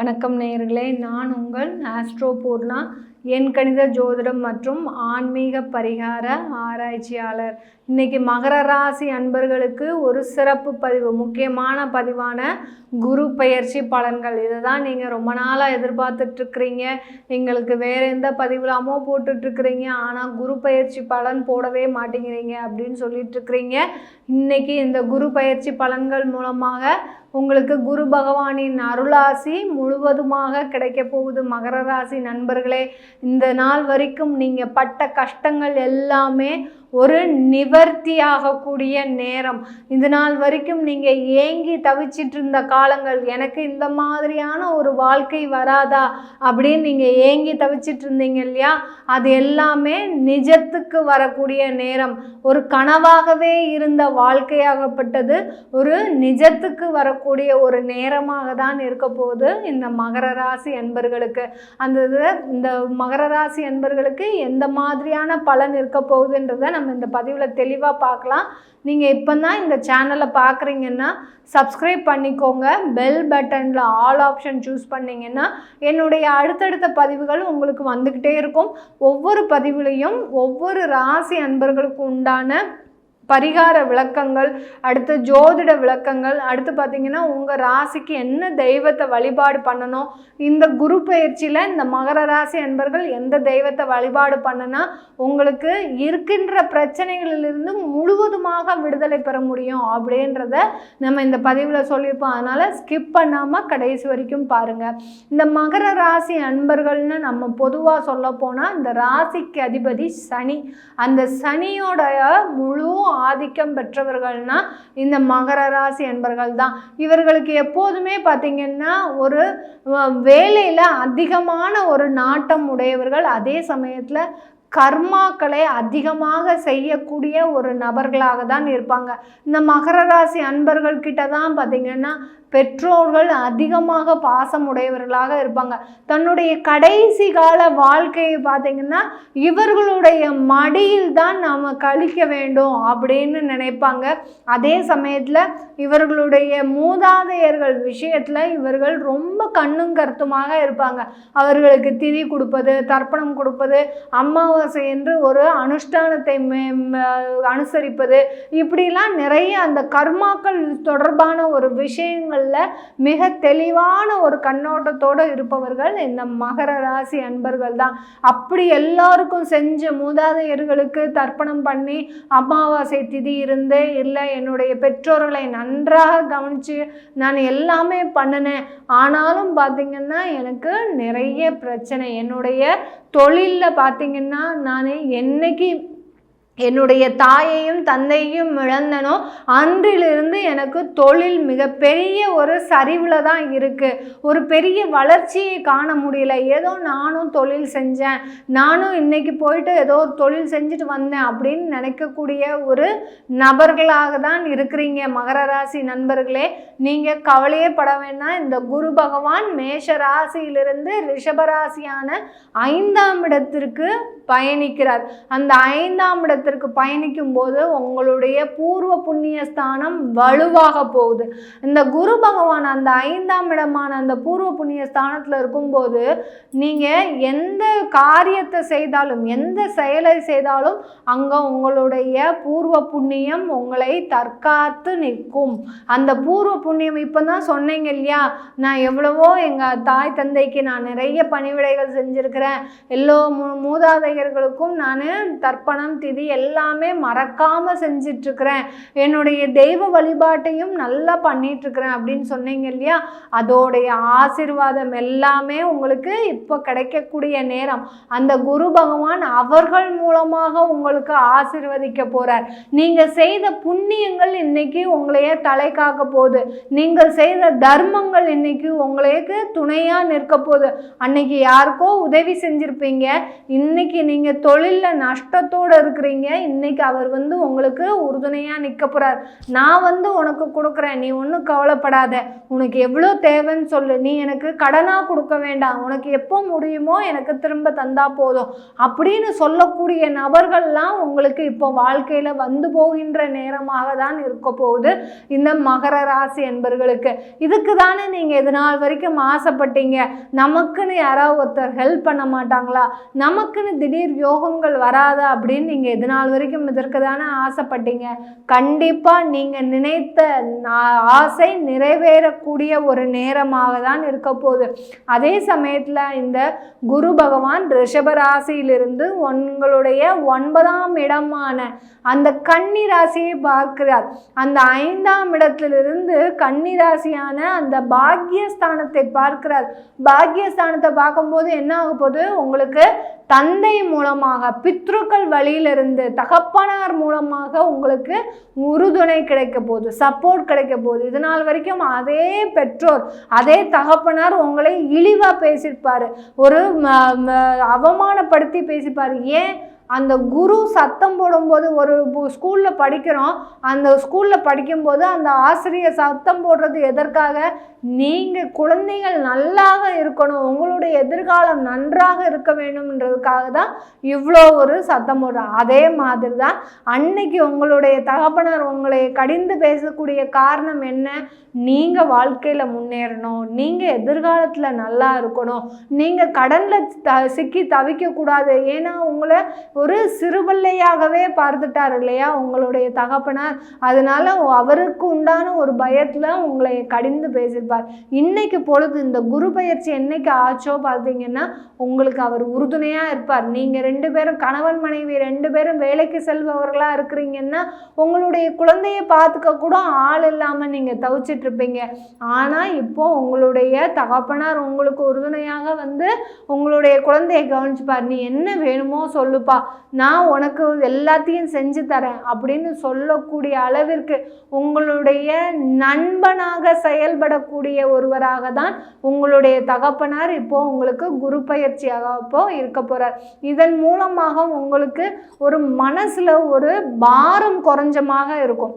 வணக்கம் நேயர்களே நான் உங்கள் ஆஸ்ட்ரோ பூர்ணா என் கணித ஜோதிடம் மற்றும் ஆன்மீக பரிகார ஆராய்ச்சியாளர். இன்றைக்கி மகர ராசி அன்பர்களுக்கு ஒரு சிறப்பு பதிவு முக்கியமான பதிவான குரு பயிற்சி பலன்கள். இதை தான் நீங்கள் ரொம்ப நாளாக எதிர்பார்த்துட்ருக்குறீங்க. எங்களுக்கு வேற எந்த பதிவுலாமோ போட்டுட்ருக்குறீங்க. ஆனால் குரு பயிற்சி பலன் போடவே மாட்டேங்கிறீங்க அப்படின்னு சொல்லிட்டுருக்குறீங்க இன்றைக்கி இந்த குரு பயிற்சி பலன்கள் மூலமாக உங்களுக்கு குரு பகவானின் அருளாசி முழுவதுமாக கிடைக்க போகுது. மகர ராசி நண்பர்களே இந்த நாள் வரைக்கும் நீங்கள் பட்ட கஷ்டங்கள் எல்லாமே ஒரு நிவர்த்தியாகக்கூடிய நேரம். இந்த நாள் வரைக்கும் நீங்கள் ஏங்கி தவிச்சிட்டு இருந்த காலங்கள் எனக்கு இந்த மாதிரியான ஒரு வாழ்க்கை வராதா? அப்படின்னு நீங்கள் ஏங்கி தவிச்சிட்டு இருந்தீங்க இல்லையா? அது எல்லாமே நிஜத்துக்கு வரக்கூடிய நேரம். ஒரு கனவாகவே இருந்த வாழ்க்கையாகப்பட்டது ஒரு நிஜத்துக்கு வரக்கூடிய ஒரு நேரமாக தான் இருக்க போகுது இந்த மகர ராசி அன்பர்களுக்கு. அந்த இது இந்த மகர ராசி அன்பர்களுக்கு எந்த மாதிரியான பலன் இருக்க போகுதுன்றதை நம்ம இந்த பதிவில் தெளிவாக பார்க்கலாம். நீங்கள் இப்போ தான் இந்த சேனலை பார்க்குறீங்கன்னா சப்ஸ்கிரைப் பண்ணிக்கோங்க. பெல் பட்டனில் ஆல் ஆப்ஷன் சூஸ் பண்ணிங்கன்னா என்னுடைய அடுத்தடுத்த பதிவுகள் உங்களுக்கு வந்துக்கிட்டே இருக்கும். ஒவ்வொரு பதிவுலையும் ஒவ்வொரு ராசி அன்பர்களுக்கு உண்டான பரிகார விளக்கங்கள் அடுத்து ஜோதிட விளக்கங்கள் அடுத்து பார்த்தீங்கன்னா உங்கள் ராசிக்கு என்ன தெய்வத்தை வழிபாடு பண்ணணும்? இந்த குரு பயிற்சியில் இந்த மகர ராசி அன்பர்கள் எந்த தெய்வத்தை வழிபாடு பண்ணுனா உங்களுக்கு இருக்கின்ற பிரச்சனைகளிலிருந்து முழுவதுமாக விடுதலை பெற முடியும் அப்படின்றத நம்ம இந்த பதிவில் சொல்லியிருப்போம். அதனால் ஸ்கிப் பண்ணாமல் கடைசி வரைக்கும் பாருங்கள் இந்த மகர ராசி அன்பர்கள்னு நம்ம பொதுவாக சொல்ல போனால் இந்த ராசிக்கு அதிபதி சனி. அந்த சனியோடைய முழு ஆதிக்கம் பெற்றவர்கள்னா இந்த மகர ராசி என்பர்கள் தான் இவர்களுக்கு எப்போதுமே பார்த்திங்கன்னா ஒரு வேலையில் அதிகமான ஒரு நாட்டம் உடையவர்கள் அதே சமயத்தில் கர்மாக்களை அதிகமாக செய்யக்கூடிய ஒரு நபர்களாக தான் இருப்பாங்க. இந்த மகர ராசி அன்பர்கள் கிட்ட தான் பார்த்திங்கன்னா பெற்றோர்கள் அதிகமாக பாசமுடையவர்களாக இருப்பாங்க. தன்னுடைய கடைசி கால வாழ்க்கையை பார்த்திங்கன்னா இவர்களுடைய மடியில் தான் நாம் கழிக்க வேண்டும் அப்படின்னு நினைப்பாங்க. அதே சமயத்தில் இவர்களுடைய மூதாதையர்கள் விஷயத்தில் இவர்கள் ரொம்ப கண்ணும் கருத்துமாக இருப்பாங்க. அவர்களுக்கு திதி கொடுப்பது தர்ப்பணம் கொடுப்பது அமாவாசை என்று ஒரு அனுஷ்டானத்தை அனுசரிப்பது. இப்படிலாம் நிறைய அந்த கர்மாக்கள் தொடர்பான ஒரு விஷயங்களில் மிக தெளிவான ஒரு கண்ணோட்டத்தோடு இருப்பவர்கள் இந்த மகர ராசி அன்பர்கள் தான். அப்படி எல்லாருக்கும் செஞ்ச மூதாதையர்களுக்கு தர்ப்பணம் பண்ணி அமாவாசை திதி இருந்து இல்லை என்னுடைய பெற்றோர்களை நன்றாக கவனித்து நான் எல்லாமே பண்ணினேன். ஆனாலும் பார்த்திங்கன்னா எனக்கு நிறைய பிரச்சனை. என்னுடைய தொழிலில் பார்த்திங்கன்னா நான் என்னைக்கு என்னுடைய தாயையும் தந்தையும் இழந்தனோ? அன்றிலிருந்து எனக்கு தொழில் மிகப்பெரிய ஒரு சரிவில் தான் இருக்குது ஒரு பெரிய வளர்ச்சியை காண முடியல. ஏதோ நானும் தொழில் செஞ்சேன். நானும் இன்றைக்கி போயிட்டு ஏதோ ஒரு தொழில் செஞ்சுட்டு வந்தேன் அப்படின்னு நினைக்கக்கூடிய ஒரு நபர்களாக தான் இருக்கிறீங்க மகர ராசி நண்பர்களே. நீங்கள் கவலையே பட வேண்டாம். இந்த குரு பகவான் மேஷ ராசியிலிருந்து ரிஷபராசியான ஐந்தாம் இடத்திற்கு பயணிக்கிறார். அந்த ஐந்தாம் இடத்திற்கு பயணிக்கும் போது உங்களுடைய பூர்வ புண்ணிய ஸ்தானம் வலுவாக போகுது. இந்த குரு பகவான் அந்த ஐந்தாம் இடமான அந்த பூர்வ புண்ணிய ஸ்தானத்தில் இருக்கும்போது நீங்கள் எந்த காரியத்தை செய்தாலும் எந்த செயலை செய்தாலும் அங்கே உங்களுடைய பூர்வ புண்ணியம் உங்களை தற்காத்து நிற்கும். அந்த பூர்வ புண்ணியம் இப்போ தான் சொன்னீங்க இல்லையா? நான் எவ்வளவோ எங்கள் தாய் தந்தைக்கு நான் நிறைய பணிவிடைகள் செஞ்சுருக்கிறேன். எல்லோ மூ மூதாதையர்களுக்கும் நான் தர்ப்பணம் திதி எல்லாம் எல்லாமே மறக்காமல் செஞ்சிட்ருக்கிறேன். என்னுடைய தெய்வ வழிபாட்டையும் நல்லா பண்ணிகிட்ருக்கிறேன் அப்படின்னு சொன்னீங்க இல்லையா? அதோடைய ஆசிர்வாதம் எல்லாமே உங்களுக்கு இப்போ கிடைக்கக்கூடிய நேரம். அந்த குரு பகவான் அவர்கள் மூலமாக உங்களுக்கு ஆசிர்வதிக்க போகிறார் நீங்கள் செய்த புண்ணியங்கள் இன்னைக்கு உங்களையே தலை காக்க போகுது. நீங்கள் செய்த தர்மங்கள் இன்னைக்கு உங்களுக்கு துணையாக நிற்க போகுது. அன்னைக்கு யாருக்கோ உதவி செஞ்சுருப்பீங்க. இன்னைக்கு நீங்கள் தொழிலில் நஷ்டத்தோடு இருக்கிறீங்க. இன்னைக்கு அவர் வந்து உங்களுக்கு உறுதுணையாக நிற்க போகிறார் நான் வந்து உனக்கு கொடுக்குறேன். நீ ஒன்றும் கவலைப்படாத. உனக்கு எவ்வளோ தேவைன்னு சொல்லு. நீ எனக்கு கடனாக கொடுக்க வேண்டாம். உனக்கு எப்போ முடியுமோ எனக்கு திரும்ப தந்தா போதும். அப்படின்னு சொல்லக்கூடிய நபர்கள்லாம் உங்களுக்கு இப்போ வாழ்க்கையில் வந்து போகின்ற நேரமாக தான் இருக்க போகுது. இந்த மகர ராசி என்பர்களுக்கு. இதுக்கு தானே நீங்கள் இது நாள் வரைக்கும் ஆசைப்பட்டீங்க. நமக்குன்னு யாராவது ஒருத்தர் ஹெல்ப் பண்ண மாட்டாங்களா? நமக்குன்னு திடீர் யோகங்கள் வராதா அப்படின்னு நீங்கள் இது நாள் வரைக்கும் இதற்கு தானே ஆசைப்பட்டீங்க? கண்டிப்பாக நீங்கள் நினைத்த ஆசை நிறைவேறக்கூடிய ஒரு நேரமாக தான் இருக்க போகுது. அதே சமயத்தில் இந்த குரு பகவான் ரிஷபராசியிலிருந்து உங்களுடைய ஒன்பதாம் இடமான அந்த கன்னி ராசியை பார்க்கிறார். அந்த ஐந்தாம் இடத்திலிருந்து கன்னி ராசியான அந்த பாக்யஸ்தானத்தை பார்க்கிறார். பாக்யஸ்தானத்தை பார்க்கும்போது என்ன ஆக போகுது? உங்களுக்கு தந்தை மூலமாக பித்ருக்கள் வழியிலிருந்து தகப்பனார் மூலமாக உங்களுக்கு உறுதுணை கிடைக்க போகுது சப்போர்ட் கிடைக்க போகுது. இது நாள் வரைக்கும் அதே பெற்றோர் அதே தகப்பனார் உங்களை இழிவாக பேசியிருப்பார். ஒரு அவமானப்படுத்தி பேசிப்பாரு ஏன்? அந்த குரு சத்தம் போடும்போது ஒரு ஸ்கூலில் படிக்கிறோம். அந்த ஸ்கூலில் படிக்கும்போது அந்த ஆசிரியர் சத்தம் போடுறது எதற்காக? நீங்கள் குழந்தைகள் நல்லாக இருக்கணும். உங்களுடைய எதிர்காலம் நன்றாக இருக்க வேண்டும்ன்றதுக்காக தான் இவ்வளோ ஒரு சத்தம் போடுறோம் அதே மாதிரி தான் அன்னைக்கு உங்களுடைய தகப்பனார் உங்களை கடிந்து பேசக்கூடிய காரணம் என்ன? நீங்கள் வாழ்க்கையில் முன்னேறணும். நீங்கள் எதிர்காலத்தில் நல்லா இருக்கணும். நீங்கள் கடனில் த சிக்கி தவிக்கக்கூடாது. ஏன்னா உங்களை ஒரு சிறுபிள்ளையாகவே பார்த்துட்டார் இல்லையா உங்களுடைய தகப்பனார்? அதனால அவருக்கு உண்டான ஒரு பயத்தில் உங்களை கடிந்து பேசியிருப்பார். இன்னைக்கு பொழுது இந்த குரு பயிற்சி என்னைக்கு ஆச்சோ பார்த்தீங்கன்னா உங்களுக்கு அவர் உறுதுணையாக இருப்பார். நீங்கள் ரெண்டு பேரும் கணவன் மனைவி ரெண்டு பேரும் வேலைக்கு செல்பவர்களாக இருக்கிறீங்கன்னா உங்களுடைய குழந்தைய பார்த்துக்க கூட ஆள் இல்லாமல் நீங்கள் தவிச்சிட்டு இருப்பீங்க. ஆனால் இப்போ உங்களுடைய தகப்பனார் உங்களுக்கு உறுதுணையாக வந்து உங்களுடைய குழந்தையை கவனிச்சுப்பார். நீ என்ன வேணுமோ சொல்லுப்பா. நான் உனக்கு எல்லாத்தையும் செஞ்சு தரேன் அப்படின்னு சொல்லக்கூடிய அளவிற்கு உங்களுடைய நண்பனாக செயல்படக்கூடிய ஒருவராக தான் உங்களுடைய தகப்பனார் இப்போ உங்களுக்கு குரு பயிற்சியாக இப்போ இருக்க போறார். இதன் மூலமாக உங்களுக்கு ஒரு மனசுல ஒரு பாரம் குறைஞ்சமாக இருக்கும்.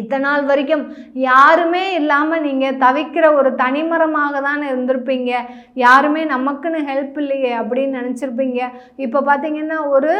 இத்தனை நாள் வரைக்கும் யாருமே இல்லாமல் நீங்கள் தவிக்கிற ஒரு தனிமரமாக தானே இருந்திருப்பீங்க. யாருமே நமக்குன்னு ஹெல்ப் இல்லையே அப்படின்னு நினச்சிருப்பீங்க. இப்போ பார்த்தீங்கன்னா ஒரு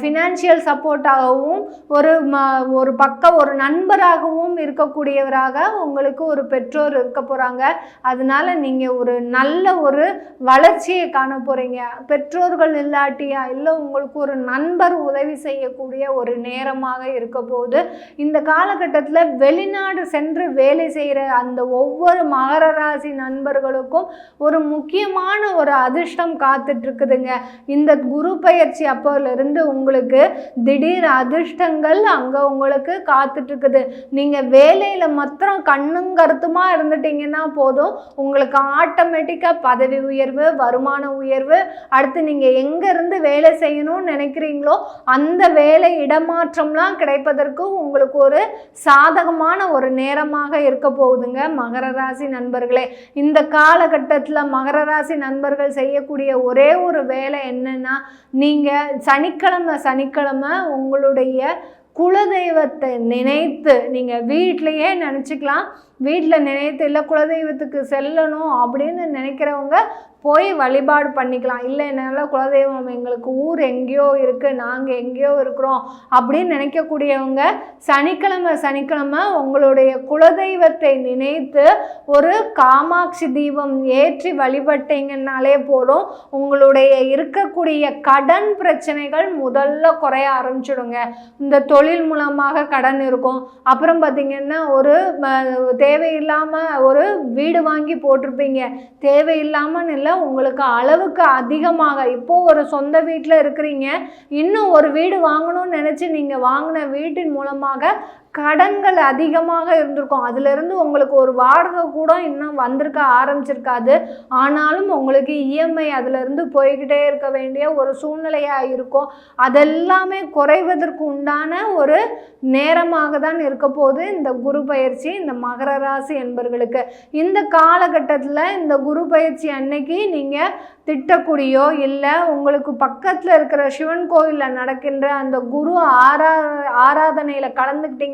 ஃபினான்ஷியல் சப்போர்ட்டாகவும் ஒரு ம ஒரு பக்க ஒரு நண்பராகவும் இருக்கக்கூடியவராக உங்களுக்கு ஒரு பெற்றோர் இருக்க போகிறாங்க அதனால நீங்கள் ஒரு நல்ல ஒரு வளர்ச்சியை காண போகிறீங்க பெற்றோர்கள் இல்லாட்டியா இல்லை உங்களுக்கு ஒரு நண்பர் உதவி செய்யக்கூடிய ஒரு நேரமாக இருக்க போகுது. இந்த காலகட்டத்தில் வெளிநாடு சென்று வேலை செய்கிற அந்த ஒவ்வொரு மகர ராசி நண்பர்களுக்கும் ஒரு முக்கியமான ஒரு அதிர்ஷ்டம் காத்துட்ருக்குதுங்க. இந்த குரு பயிற்சி அப்போலேருந்து உங்களுக்கு திடீர் அதிர்ஷ்டங்கள் அங்கே உங்களுக்கு காத்துட்ருக்குது. நீங்கள் வேலையில் மாத்திரம் கண்ணும் கருத்துமாக இருந்துட்டீங்கன்னா போதும். உங்களுக்கு ஆட்டோமேட்டிக்காக பதவி உயர்வு வருமான உயர்வு அடுத்து நீங்கள் எங்கேருந்து வேலை செய்யணும்னு நினைக்கிறீங்களோ அந்த வேலை இடமாற்றம்லாம் கிடைப்பதற்கு உங்களுக்கு ஒரு சாதகமான ஒரு நேரமாக இருக்க போகுதுங்க. மகர ராசி நண்பர்களே இந்த காலகட்டத்தில் மகர ராசி நண்பர்கள் செய்யக்கூடிய ஒரே ஒரு வேலை என்னன்னா நீங்கள் சனிக்கிழமை சனிக்கிழமை உங்களுடைய குலதெய்வத்தை நினைத்து நீங்கள் வீட்டிலையே நினச்சிக்கலாம். வீட்டில் நினைத்து இல்லை குலதெய்வத்துக்கு செல்லணும் அப்படின்னு நினைக்கிறவங்க போய் வழிபாடு பண்ணிக்கலாம். இல்லை என்னால் குலதெய்வம் எங்களுக்கு ஊர் எங்கேயோ இருக்குது நாங்கள் எங்கேயோ இருக்கிறோம் அப்படின்னு நினைக்கக்கூடியவங்க சனிக்கிழமை சனிக்கிழமை உங்களுடைய குலதெய்வத்தை நினைத்து ஒரு காமாட்சி தீபம் ஏற்றி வழிபட்டீங்கன்னாலே போதும். உங்களுடைய இருக்கக்கூடிய கடன் பிரச்சனைகள் முதல்ல குறைய ஆரம்பிச்சிடுங்க. இந்த தொழில் மூலமாக கடன் இருக்கும். அப்புறம் பார்த்திங்கன்னா ஒரு தே தேவையில்லாமல் ஒரு வீடு வாங்கி போட்டிருப்பீங்க. தேவையில்லாமல் இல்லை உங்களுக்கு அளவுக்கு அதிகமாக இப்போ ஒரு சொந்த வீட்டில் இருக்கிறீங்க. இன்னும் ஒரு வீடு வாங்கணும்னு நினச்சி நீங்கள் வாங்கின வீட்டின் மூலமாக கடன்கள் அதிகமாக இருந்திருக்கும். அதுலேருந்து உங்களுக்கு ஒரு வாடகை கூட இன்னும் வந்திருக்க ஆரம்பிச்சிருக்காது. ஆனாலும் உங்களுக்கு இஎம்ஐ அதுலேருந்து போய்கிட்டே இருக்க வேண்டிய ஒரு சூழ்நிலையாக இருக்கும். அதெல்லாமே குறைவதற்கு உண்டான ஒரு நேரமாக தான் இருக்க போது இந்த குரு பயிற்சி இந்த மகர ராசி என்பர்களுக்கு. இந்த காலகட்டத்தில் இந்த குரு பயிற்சி அன்னைக்கு நீங்கள் திட்டக்குடியோ இல்லை உங்களுக்கு பக்கத்தில் இருக்கிற சிவன் கோயிலில் நடக்கின்ற அந்த குரு ஆரா ஆராதனையில்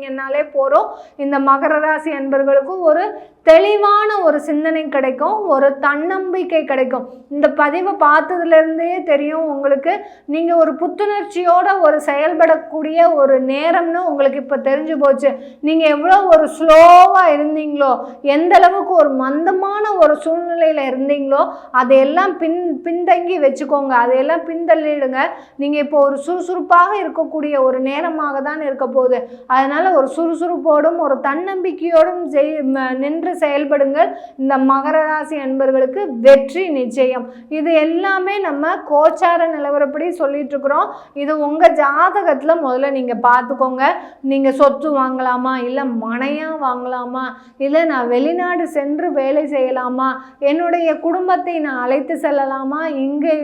அப்படின்னாலே போகிறோம் இந்த மகர ராசி அன்பர்களுக்கும் ஒரு தெளிவான ஒரு சிந்தனை கிடைக்கும் ஒரு தன்னம்பிக்கை கிடைக்கும். இந்த பதிவை பார்த்ததுலேருந்தே தெரியும் உங்களுக்கு. நீங்கள் ஒரு புத்துணர்ச்சியோட ஒரு செயல்படக்கூடிய ஒரு நேரம்னு உங்களுக்கு இப்போ தெரிஞ்சு போச்சு. நீங்கள் எவ்வளோ ஒரு ஸ்லோவாக இருந்தீங்களோ எந்த அளவுக்கு ஒரு மந்தமான ஒரு சூழ்நிலையில் இருந்தீங்களோ அதையெல்லாம் பின் பின்தங்கி வச்சுக்கோங்க. அதையெல்லாம் பின்தள்ளிடுங்க. நீங்கள் இப்போ ஒரு சுறுசுறுப்பாக இருக்கக்கூடிய ஒரு நேரமாக தான் இருக்க போகுது. அதனால் ஒரு சுறுசுறுப்போடும் ஒரு தன்னம்பிக்கையோடும் செய் நின்று செயல்படுங்கள். இந்த மகர ராசி அன்பர்களுக்கு வெற்றி நிச்சயம். இது எல்லாமே நம்ம கோச்சார நிலவரப்படி சொல்லிட்டு இருக்கிறோம் இது உங்கள் ஜாதகத்தில் முதல்ல நீங்கள் பார்த்துக்கோங்க. நீங்கள் சொத்து வாங்கலாமா? இல்லை மனையாக வாங்கலாமா? இல்லை நான் வெளிநாடு சென்று வேலை செய்யலாமா? என்னுடைய குடும்பத்தை நான் அழைத்து செல்லலாமா? இங்கே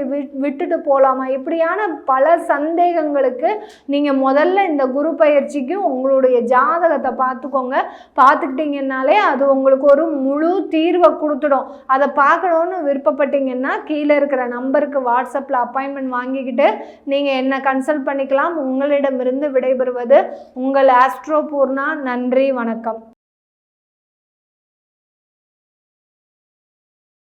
விட்டுட்டு போகலாமா இப்படியான பல சந்தேகங்களுக்கு நீங்கள் முதல்ல இந்த குரு பயிற்சிக்கு உங்களுடைய ஜாதகத்தை பார்த்துக்கோங்க. பார்த்துக்கிட்டிங்கனாலே அது உங்களுக்கு உங்களுக்கு ஒரு முழு தீர்வை கொடுத்துடும். அதை பார்க்கணுன்னு விருப்பப்பட்டீங்கன்னா கீழே இருக்கிற நம்பருக்கு வாட்ஸ்அப்பில் அப்பாயின்மெண்ட் வாங்கிக்கிட்டு நீங்கள் என்ன கன்சல்ட் பண்ணிக்கலாம். உங்களிடமிருந்து விடைபெறுவது உங்கள் ஆஸ்ட்ரோ பூர்ணா. நன்றி வணக்கம்.